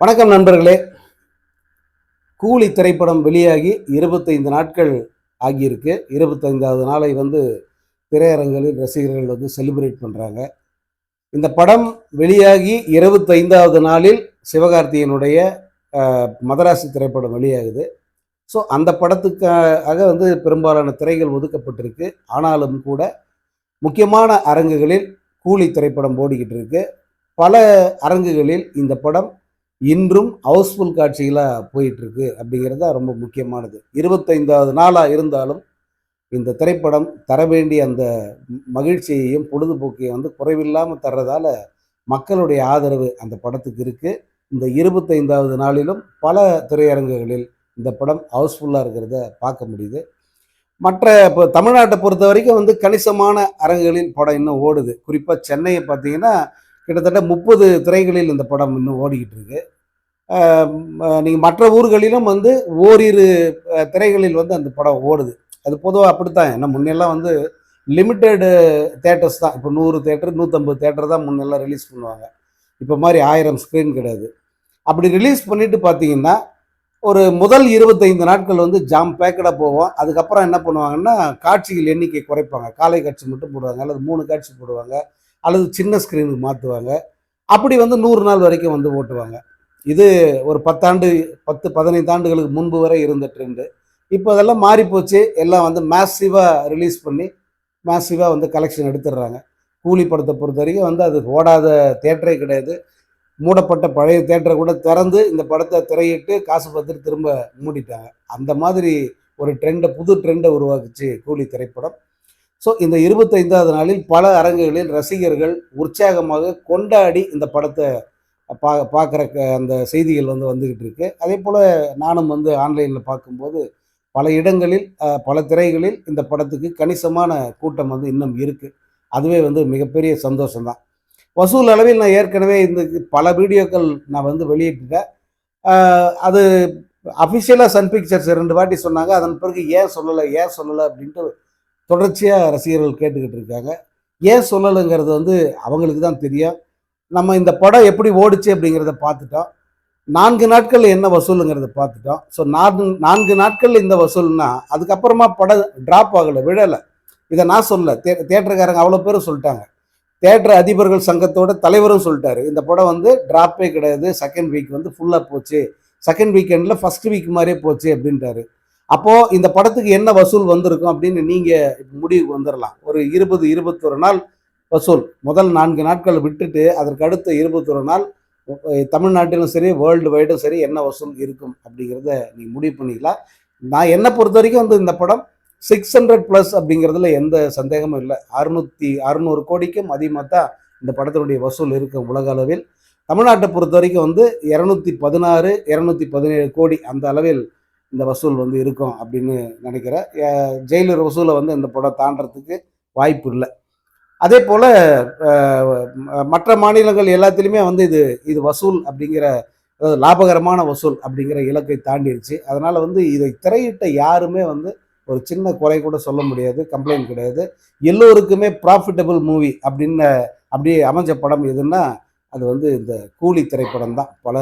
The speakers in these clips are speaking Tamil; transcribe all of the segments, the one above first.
வணக்கம் நண்பர்களே. கூலி திரைப்படம் வெளியாகி இருபத்தைந்து நாட்கள் ஆகியிருக்கு. இருபத்தைந்தாவது நாளை வந்து திரையரங்களில் ரசிகர்கள் வந்து செலிப்ரேட் பண்ணுறாங்க இந்த படம் வெளியாகி இருபத்தைந்தாவது நாளில் சிவகார்த்தியனுடைய மதராசி திரைப்படம் வெளியாகுது. ஸோ அந்த படத்துக்காக வந்து பெரும்பாலான திரைகள் ஒதுக்கப்பட்டிருக்கு. ஆனாலும் கூட முக்கியமான அரங்குகளில் கூலி திரைப்படம் ஓடிக்கிட்டு இருக்கு. பல அரங்குகளில் இந்த படம் இன்றும் ஹவுஸ்ஃபுல் காட்சிகளாக போயிட்டுருக்கு அப்படிங்கிறது தான் ரொம்ப முக்கியமானது. இருபத்தைந்தாவது நாளாக இருந்தாலும் இந்த திரைப்படம் தர வேண்டிய அந்த மகிழ்ச்சியையும் பொழுதுபோக்கையும் வந்து குறைவில்லாமல் தர்றதால மக்களுடைய ஆதரவு அந்த படத்துக்கு இருக்குது இந்த இருபத்தைந்தாவது நாளிலும் பல திரையரங்குகளில் இந்த படம் ஹவுஸ்ஃபுல்லாக இருக்கிறத பார்க்க முடியுது. மற்ற இப்போ தமிழ்நாட்டை பொறுத்த வரைக்கும் வந்து கணிசமான அரங்குகளில் படம் இன்னும் ஓடுது. குறிப்பாக சென்னையை பார்த்தீங்கன்னா கிட்டத்தட்ட முப்பது திரைகளில் இந்த படம் இன்னும் ஓடிக்கிட்டு இருக்கு. நீங்கள் மற்ற ஊர்களிலும் வந்து ஓரிரு திரைகளில் வந்து அந்த படம் ஓடுது. அது பொதுவாக அப்படித்தான். ஏன்னா முன்னெல்லாம் வந்து லிமிட்டெடு தேட்டர்ஸ் தான். இப்போ நூறு தேட்டர் நூற்றம்பது தேட்டர் தான் முன்னெல்லாம் ரிலீஸ் பண்ணுவாங்க. இப்போ மாதிரி ஆயிரம் ஸ்க்ரீன் கிடையாது. அப்படி ரிலீஸ் பண்ணிட்டு பார்த்தீங்கன்னா ஒரு முதல் இருபத்தைந்து நாட்கள் வந்து ஜாம் பேக்கடாக போவோம் அதுக்கப்புறம் என்ன பண்ணுவாங்கன்னா காட்சிகள் எண்ணிக்கை குறைப்பாங்க. காலை காட்சி மட்டும் போடுவாங்க. அல்லது மூணு காட்சி போடுவாங்க. அல்லது சின்ன ஸ்க்ரீனுக்கு மாற்றுவாங்க அப்படி வந்து நூறு நாள் வரைக்கும் வந்து ஓட்டுவாங்க. இது ஒரு பத்தாண்டு பத்து பதினைந்து ஆண்டுகளுக்கு முன்பு வரை இருந்த ட்ரெண்டு இப்போ அதெல்லாம் மாறிப்போச்சு. எல்லாம் வந்து மேசிவாக ரிலீஸ் பண்ணி மேசிவாக வந்து கலெக்ஷன் எடுத்துடுறாங்க. கூலி படத்தை பொறுத்த வரைக்கும் வந்து அது ஓடாத தேட்டரே கிடையாது. மூடப்பட்ட பழைய தேட்டரை கூட திறந்து இந்த படத்தை திரையிட்டு காசு பார்த்துட்டு திரும்ப மூடிட்டாங்க. அந்த மாதிரி ஒரு ட்ரெண்டை புது ட்ரெண்டை உருவாக்குச்சு கூலி திரைப்படம். ஸோ இந்த இருபத்தைந்தாவது நாளில் பல அரங்குகளில் ரசிகர்கள் உற்சாகமாக கொண்டாடி இந்த படத்தை பா பார்க்குற அந்த செய்திகள் வந்து வந்துக்கிட்டு இருக்கு. அதே போல் நானும் வந்து ஆன்லைனில் பார்க்கும்போது பல இடங்களில் பல திரைகளில் இந்த படத்துக்கு கணிசமான கூட்டம் வந்து இன்னும் இருக்குது அதுவே வந்து மிகப்பெரிய சந்தோஷம்தான் வசூல் அளவில் நான் ஏற்கனவே இந்த பல வீடியோக்கள் நான் வந்து வெளியிட்டுட்டேன் அது அஃபிஷியலாக சன் பிக்சர்ஸ் ரெண்டு வாட்டி சொன்னாங்க. அதன் பிறகு ஏன் சொல்லலை ஏன் சொல்லலை அப்படின்ட்டு தொடர்ச்சியாக ரசிகர்கள் கேட்டுக்கிட்டு இருக்காங்க. ஏன் சொல்லலைங்கிறது வந்து அவங்களுக்கு தான் தெரியும். நம்ம இந்த படம் எப்படி ஓடுச்சு அப்படிங்கிறத பார்த்துட்டோம். நான்கு நாட்கள் என்ன வசூலுங்கிறத பார்த்துட்டோம். ஸோ நான்கு நான்கு நாட்கள் இந்த வசூல்னா அதுக்கப்புறமா படம் ட்ராப் ஆகலை விழலை. இதை நான் சொல்ல தே தேட்டருக்காரங்க அவ்வளோ பேரும் சொல்லிட்டாங்க. தேட்டர் அதிபர்கள் சங்கத்தோட தலைவரும் சொல்லிட்டாரு. இந்த படம் வந்து ட்ராப்பே கிடையாது. செகண்ட் வீக் வந்து ஃபுல்லாக போச்சு. செகண்ட் வீக்கெண்டில் ஃபர்ஸ்ட் வீக் மாதிரியே போச்சு அப்படின்ட்டாரு. அப்போது இந்த படத்துக்கு என்ன வசூல் வந்திருக்கும் அப்படின்னு நீங்கள் முடிவுக்கு வந்துடலாம் ஒரு இருபது இருபத்தொரு நாள் வசூல். முதல் நான்கு நாட்கள் விட்டுட்டு அதற்கு அடுத்த இருபத்தொரு நாள் தமிழ்நாட்டிலும் சரி வேர்ல்டு வைடும் சரி என்ன வசூல் இருக்கும் அப்படிங்கிறத நீ முடிவு பண்ணிக்கலாம் நான் என்னை பொறுத்த வரைக்கும் வந்து இந்த படம் சிக்ஸ் ஹண்ட்ரட் ப்ளஸ் அப்படிங்கிறதுல எந்த சந்தேகமும் இல்லை. அறுநூற்றி அறுநூறு கோடிக்கும் அதிகமாக தான் இந்த படத்தினுடைய வசூல் இருக்கும் உலக அளவில். தமிழ்நாட்டை பொறுத்த வரைக்கும் வந்து இரநூத்தி பதினாறு இரநூத்தி பதினேழு கோடி அந்த அளவில் இந்த வசூல் வந்து இருக்கும் அப்படின்னு நினைக்கிறேன். ஜெயிலர் வசூலை வந்து இந்த படம் தாண்டறதுக்கு வாய்ப்பு இல்லை. அதே போல் மற்ற மாநிலங்கள் எல்லாத்துலேயுமே வந்து இது இது வசூல் அப்படிங்கிற லாபகரமான வசூல் அப்படிங்கிற இலக்கை தாண்டிடுச்சு அதனால் வந்து இதை திரையிட்ட யாருமே வந்து ஒரு சின்ன குறை கூட சொல்ல முடியாது கம்ப்ளைண்ட் கிடையாது. எல்லோருக்குமே ப்ராஃபிட்டபிள் மூவி அப்படின்னு அப்படியே அமைஞ்ச படம் எதுன்னா அது வந்து இந்த கூலி திரைப்படம் தான் பல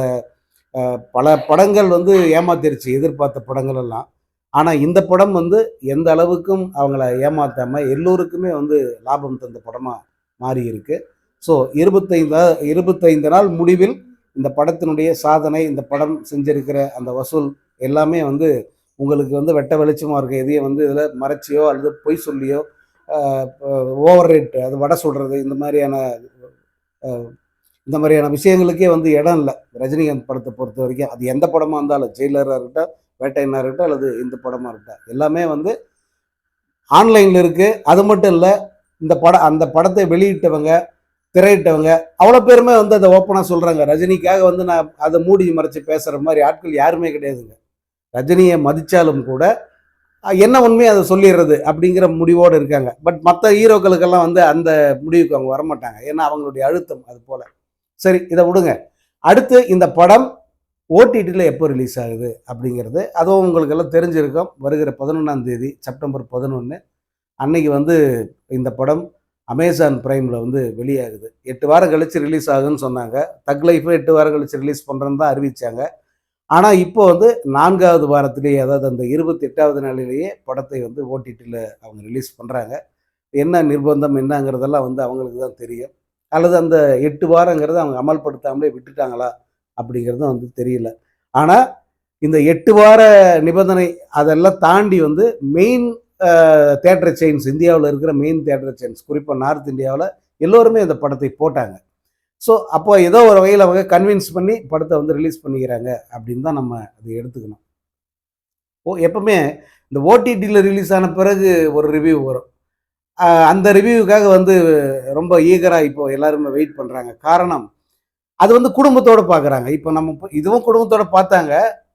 பல படங்கள் வந்து ஏமாத்திருச்சு எதிர்பார்த்த படங்கள் எல்லாம். ஆனால் இந்த படம் வந்து எந்த அளவுக்கும் அவங்கள ஏமாற்றாமல் எல்லோருக்குமே வந்து லாபம் தந்த படமாக மாறி இருக்கு. ஸோ இருபத்தைந்து இருபத்தைந்து நாள் முடிவில் இந்த படத்தினுடைய சாதனை இந்த படம் செஞ்சிருக்கிற அந்த வசூல் எல்லாமே வந்து உங்களுக்கு வந்து வெட்ட வெளிச்சமாக இருக்க. எதையும் வந்து இதில் மறைச்சியோ அல்லது பொய் சொல்லியோ ஓவர் ரேட் அது வடை சொல்கிறது இந்த மாதிரியான இந்த மாதிரியான விஷயங்களுக்கே வந்து இடம் இல்லை. ரஜினிகாந்த் படத்தை பொறுத்த வரைக்கும். அது எந்த படமாக இருந்தாலும் ஜெயிலராக இருக்கட்டும் வேட்டையனாக இருக்கட்டும் அல்லது இந்த படமாக இருக்கட்டும் எல்லாமே வந்து ஆன்லைனில் இருக்குது அது மட்டும் இல்லை இந்த படம் அந்த படத்தை வெளியிட்டவங்க திரையிட்டவங்க அவ்வளோ பேருமே வந்து அதை ஓப்பனாக சொல்கிறாங்க ரஜினிக்காக வந்து நான் அதை மூடி மறைச்சி பேசுகிற மாதிரி ஆட்கள் யாருமே கிடையாதுங்க. ரஜினியை மதித்தாலும் கூட என்ன உண்மையை அதை சொல்லிடுறது அப்படிங்கிற முடிவோடு இருக்காங்க. பட் மற்ற ஹீரோக்களுக்கெல்லாம் வந்து அந்த முடிவுக்கு அவங்க வரமாட்டாங்க. ஏன்னா அவங்களுடைய அழுத்தம் அது போல். சரி இதை விடுங்க. அடுத்து இந்த படம் ஓடிடியில் எப்போ ரிலீஸ் ஆகுது அப்படிங்கிறது அதுவும் உங்களுக்கு எல்லாம் தெரிஞ்சிருக்கும். வருகிற பதினொன்றாம் தேதி செப்டம்பர் பதினொன்று அன்னைக்கு வந்து இந்த படம் அமேசான் பிரைமில் வந்து வெளியாகுது. எட்டு வாரம் கழித்து ரிலீஸ் ஆகுதுன்னு சொன்னாங்க. தக் லைஃபும் எட்டு வாரம் கழித்து ரிலீஸ் பண்ணுறேன்னு தான் அறிவித்தாங்க ஆனால் இப்போ வந்து நான்காவது வாரத்திலேயே அதாவது அந்த இருபத்தி எட்டாவது நாளிலேயே படத்தை வந்து ஓடிடியில் அவங்க ரிலீஸ் பண்ணுறாங்க என்ன நிர்பந்தம் என்னங்கிறதெல்லாம் வந்து அவங்களுக்கு தான் தெரியும். அல்லது அந்த எட்டு வாரங்கிறத அவங்க அமல்படுத்தாமலே விட்டுட்டாங்களா? அப்படிங்கிறதும் வந்து தெரியல. ஆனால் இந்த எட்டு வார நிபந்தனை அதெல்லாம் தாண்டி வந்து மெயின் தேட்டர் செயின்ஸ் இந்தியாவில் இருக்கிற மெயின் தேட்டர் செயின்ஸ் குறிப்பாக நார்த் இந்தியாவில் எல்லோருமே இந்த படத்தை போட்டாங்க. ஸோ அப்போ ஏதோ ஒரு வகையில் அவங்க கன்வின்ஸ் பண்ணி படத்தை வந்து ரிலீஸ் பண்ணிக்கிறாங்க அப்படின்னு தான் நம்ம அதை எடுத்துக்கணும். ஓ எப்பவுமே இந்த ஓடிடியில் ரிலீஸ் ஆன பிறகு ஒரு ரிவ்யூ வரும். அந்த ரிவ்யூவுக்காக வந்து ரொம்ப ஈகராக இப்போ எல்லாருமே வெயிட் பண்ணுறாங்க காரணம் அது வந்து குடும்பத்தோடு பார்க்குறாங்க. இப்போ நம்ம இப்போ இதுவும் குடும்பத்தோடு பார்த்தாங்க.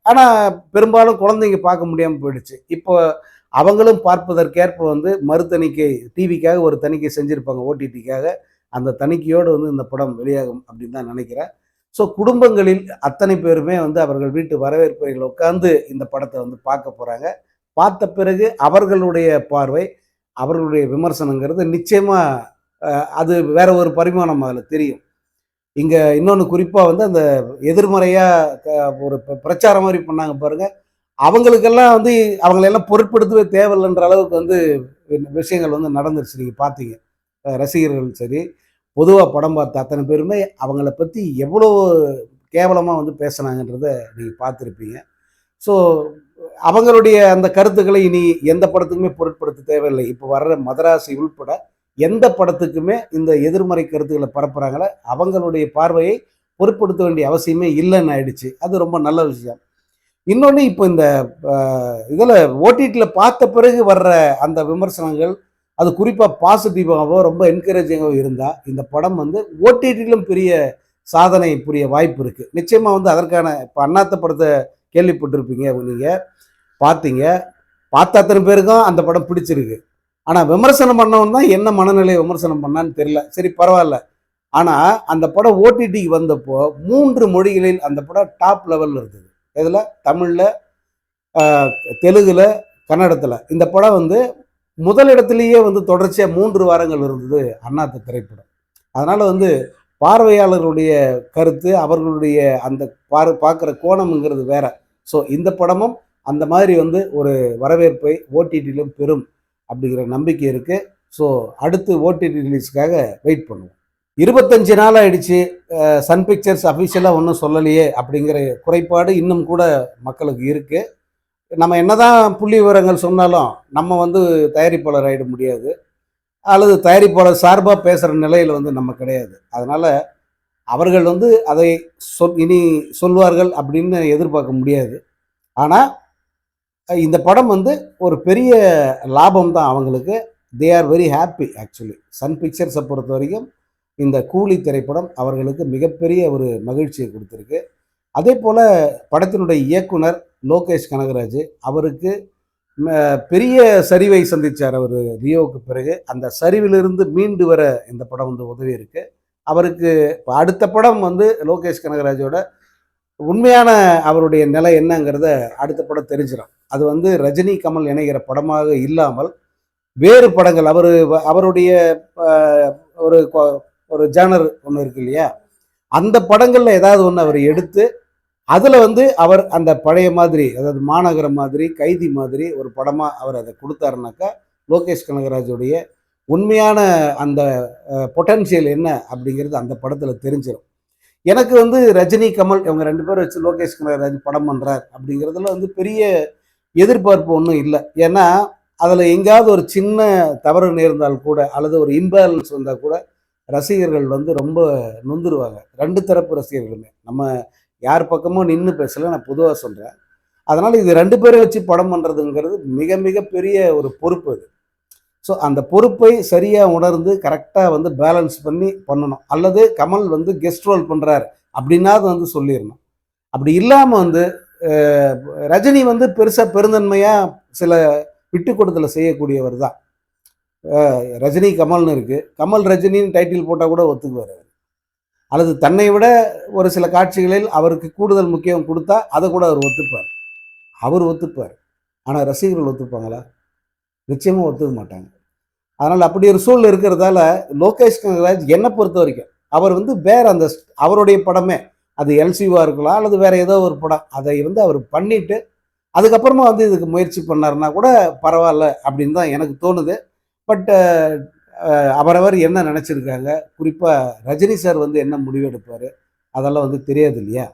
ஆனால் பெரும்பாலும் குழந்தைங்க பார்க்க முடியாமல் போயிடுச்சு. இப்போ அவங்களும் பார்ப்பதற்கேற்ப வந்து மறுதணிக்கை டிவிக்காக ஒரு தணிக்கை செஞ்சுருப்பாங்க ஓடிடிக்காக அந்த தணிக்கையோடு வந்து இந்த படம் வெளியாகும் அப்படின்னு தான் நினைக்கிறேன். ஸோ குடும்பங்களில் அத்தனை பேருமே வந்து அவர்கள் வீட்டு வரவேற்பறையில் உட்காந்து இந்த படத்தை வந்து பார்க்க போகிறாங்க பார்த்த பிறகு அவர்களுடைய பார்வை அவர்களுடைய விமர்சனங்கிறது நிச்சயமாக அது வேற ஒரு பரிமாணம் அதில் தெரியும். இங்கே இன்னொன்று குறிப்பாக வந்து அந்த எதிர்மறையாக ஒரு பிரச்சாரம் மாதிரி பண்ணாங்க பாருங்கள் அவங்களுக்கெல்லாம் வந்து அவங்களெல்லாம் பொருட்படுத்தவே தேவையில்லைன்ற அளவுக்கு வந்து விஷயங்கள் வந்து நடந்துருச்சு. நீங்கள் பார்த்தீங்க. ரசிகர்கள் சரி பொதுவாக படம் பார்த்த அத்தனை பேருமே அவங்கள பற்றி எவ்வளோ கேவலமாக வந்து பேசுனாங்கன்றத நீங்கள் பார்த்துருப்பீங்க. ஸோ அவங்களுடைய அந்த கருத்துக்களை இனி எந்த படத்துக்குமே பொருட்படுத்த தேவையில்லை. இப்போ வர்ற மதராசி உள்பட எந்த படத்துக்குமே இந்த எதிர்மறை கருத்துக்களை பரப்புகிறாங்களோ அவங்களுடைய பார்வையை பொருட்படுத்த வேண்டிய அவசியமே இல்லைன்னு ஆயிடுச்சு. அது ரொம்ப நல்ல விஷயம். இன்னொன்று இப்போ இந்த இதில் ஓடிடியில் பார்த்த பிறகு வர்ற அந்த விமர்சனங்கள் அது குறிப்பாக பாசிட்டிவாகவோ ரொம்ப என்கரேஜிங்காகவோ இருந்தால் இந்த படம் வந்து ஓடிடியிலும் பெரிய சாதனை புரிய வாய்ப்பு இருக்குது நிச்சயமாக வந்து அதற்கான இப்போ அண்ணாத்த படத்தை கேள்விப்பட்டிருப்பீங்க நீங்கள் பார்த்தீங்க. பார்த்த அத்தனை பேருக்கும் அந்த படம் பிடிச்சிருக்கு. ஆனால் விமர்சனம் பண்ணவன் தான் என்ன மனநிலையை விமர்சனம் பண்ணான்னு தெரியல. சரி பரவாயில்ல. ஆனால் அந்த படம் ஓடிடிக்கு வந்தப்போ மூன்று மொழிகளில் அந்த படம் டாப் லெவலில் இருந்தது. இதில் தமிழில் தெலுங்கில் கன்னடத்தில். இந்த படம் வந்து முதலிடத்துலேயே வந்து தொடர்ச்சியாக மூன்று வாரங்கள் இருந்தது அண்ணாத்த திரைப்படம். அதனால் வந்து பார்வையாளர்களுடைய கருத்து அவர்களுடைய அந்த பார் பார்க்குற கோணம்ங்கிறது வேற. ஸோ இந்த படமும் அந்த மாதிரி வந்து ஒரு வரவேற்பை ஓடிடியிலும் பெறும் அப்படிங்கிற நம்பிக்கை இருக்குது ஸோ அடுத்து ஓடிடி ரிலீஸ்க்காக வெயிட் பண்ணுவோம். இருபத்தஞ்சு நாள் ஆயிடுச்சு சன் பிக்சர்ஸ் அஃபிஷியலாக ஒன்றும் சொல்லலையே அப்படிங்கிற குறைபாடு இன்னும் கூட மக்களுக்கு இருக்குது நம்ம என்னதான் புள்ளி விவரங்கள் சொன்னாலும் நம்ம வந்து தயாரிப்பாளர் ஆகிட முடியாது. அல்லது தயாரிப்பாளர் சார்பாக பேசுகிற நிலையில் வந்து நம்ம கிடையாது. அதனால் அவர்கள் வந்து அதை சொல் இனி சொல்வார்கள் அப்படின்னு எதிர்பார்க்க முடியாது. ஆனால் இந்த படம் வந்து ஒரு பெரிய லாபம் தான் அவங்களுக்கு. They are very happy actually Sun பிக்சர்ஸை பொறுத்த வரைக்கும் இந்த கூலி திரைப்படம் அவர்களுக்கு மிகப்பெரிய ஒரு மகிழ்ச்சியை கொடுத்துருக்கு. அதே போல் படத்தினுடைய இயக்குனர் லோகேஷ் கனகராஜ் அவருக்கு பெரிய சரிவை சந்திச்சார் அவர் ரியோவுக்கு பிறகு. அந்த சரிவிலிருந்து மீண்டு வர இந்த படம் வந்து உதவி இருக்கு அவருக்கு இப்போ அடுத்த படம் வந்து லோகேஷ் கனகராஜோட உண்மையான அவருடைய நிலை என்னங்கிறத அடுத்த படம் தெரிஞ்சிடும் அது வந்து ரஜினி கமல் இணைகிற படமாக இல்லாமல் வேறு படங்கள் அவர் அவருடைய ஒரு கொ- ஒரு ஜேனர் ஒன்று இருக்கு இல்லையா? அந்த படங்களில் ஏதாவது ஒன்று அவர் எடுத்து அதில் வந்து அவர் அந்த பழைய மாதிரி அதாவது மாநகரம் மாதிரி கைதி மாதிரி ஒரு படமாக அவர் அதை கொடுத்தாருனாக்கா லோகேஷ் கனகராஜுடைய உண்மையான அந்த பொட்டன்ஷியல் என்ன அப்படிங்கிறது அந்த படத்தில் தெரிஞ்சிடும் எனக்கு வந்து ரஜினி கமல் இவங்க ரெண்டு பேரும் வச்சு லோகேஷ் கனகராஜ் படம் பண்ணுறார் அப்படிங்கிறதுல வந்து பெரிய எதிர்பார்ப்பு ஒன்றும் இல்லை. ஏன்னா அதில் எங்கேயாவது ஒரு சின்ன தவறு நேர்ந்தால் கூட அல்லது ஒரு இம்பேலன்ஸ் வந்தால் கூட ரசிகர்கள் வந்து ரொம்ப நொந்துருவாங்க. ரெண்டு தரப்பு ரசிகர்களுமே. நம்ம யார் பக்கமும் நின்று பேசலை நான் பொதுவாக சொல்கிறேன் அதனால் இது ரெண்டு பேரை வச்சு படம் பண்ணுறதுங்கிறது மிக மிக பெரிய ஒரு பொறுப்பு அது. ஸோ அந்த பொறுப்பை சரியாக உணர்ந்து கரெக்டாக வந்து பேலன்ஸ் பண்ணி பண்ணணும். அல்லது கமல் வந்து கெஸ்ட் ரோல் பண்ணுறார் அப்படின்னாவது வந்து சொல்லிடணும். அப்படி இல்லாமல் வந்து ரஜினி வந்து பெருசாக பெருந்தன்மையாக சில விட்டு கொடுத்தல செய்யக்கூடியவர் தான் ரஜினி கமல்னு இருக்குது கமல் ரஜினின்னு டைட்டில் போட்டால் கூட ஒத்துக்குவார் அவர். அல்லது தன்னை விட ஒரு சில காட்சிகளில் அவருக்கு கூடுதல் முக்கியம் கொடுத்தா அதை கூட அவர் ஒத்துப்பார். அவர் ஒத்துப்பார். ஆனால் ரசிகர்கள் ஒத்துப்பாங்களா? நிச்சயமாக ஒத்துக்க மாட்டாங்க. அதனால் அப்படி ஒரு சூழல் இருக்கிறதால லோகேஷ் கனகராஜ் என்னை பொறுத்த வரைக்கும் அவர் வந்து வேற அந்த அவருடைய படமே அது எல்சிவா இருக்கலாம் அல்லது வேற ஏதோ ஒரு படம். அதை வந்து அவர் பண்ணிட்டு அதுக்கப்புறமா வந்து இதுக்கு முயற்சி பண்ணாருன்னா கூட பரவாயில்ல அப்படின்னு தான் எனக்கு தோணுது. பட் அவரவர் என்ன நினச்சிருக்காங்க? குறிப்பாக ரஜினி சார் வந்து என்ன முடிவெடுப்பார் அதெல்லாம் வந்து தெரியாது இல்லையா?